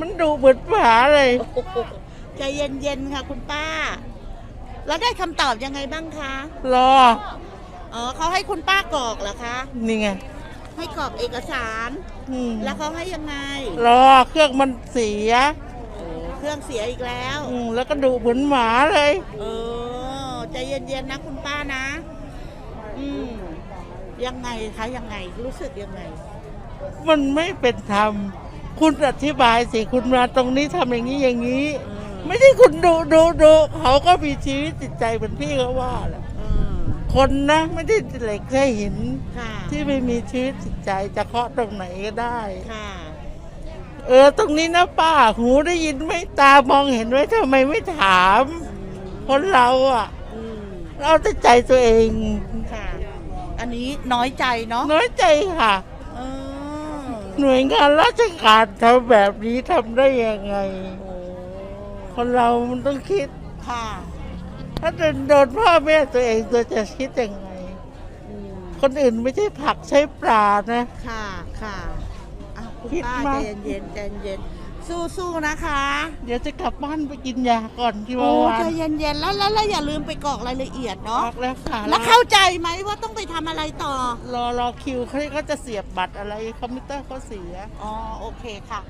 มันดูเหมือนหมาเลยโอ้โหใจเย็นๆค่ะคุณป้า แล้วได้คำตอบยังไงบ้างคะ รอ อ๋อเขาให้คุณป้ากรอกเหรอคะ นี่ไงให้กรอกเอกสาร อืมแล้วเขาให้ยังไงรอเครื่องมันเสียโอ้เครื่องเสียอีกแล้ว อืมแล้วก็ดูเหมือนหมาเลย เออใจเย็นๆนะคุณป้านะ อืมยังไงคะยังไงรู้สึกยังไง มันไม่เป็นธรรม คุณอธิบายสิคุณมาตรงนี้ทำอย่างนี้อย่างนี้อืมไม่ใช่คุณดูดูดูเขาก็มีชีวิตจิตใจเหมือนพี่เขาว่าแหละอืมคนนะไม่ได้เหล็กแค่หินค่ะที่ไม่มีชีวิตจิตใจจะเคาะตรงไหนก็ได้ค่ะเออตรงนี้นะป้าหูได้ยินไหมตามองเห็นไหมทำไมไม่ถาม คนเราอะอืมเราแต่ใจตัวเองค่ะ อันนี้น้อยใจเนาะน้อยใจค่ะเออ หน่วยงานราชการทำแบบนี้ทำได้ยังไงโอ้คนเรามันต้องคิด ค่ะ ถ้าโดนโดนพ่อแม่ตัวเองตัวจะคิดยังไง อืมคนอื่นไม่ใช่ผักใช้ปลานะ ค่ะ ค่ะอะคุณคิดป้ามาก ใจเย็นๆใจเย็น สู้ๆนะคะ เดี๋ยวจะกลับบ้านไปกินยาก่อนที่โอ้ว่าวันใจเย็นๆแล้วแล้วแล้วอย่าลืมไปกรอกรายละเอียดอเนาะอกแล้วค่ะแล้วเข้าใจไหมว่าต้องไปทำอะไรต่อ รอรอคิวเขาเขาจะเสียบบัตรอะไรคอมพิวเตอร์เขาเสีย อ๋อโอเคค่ะ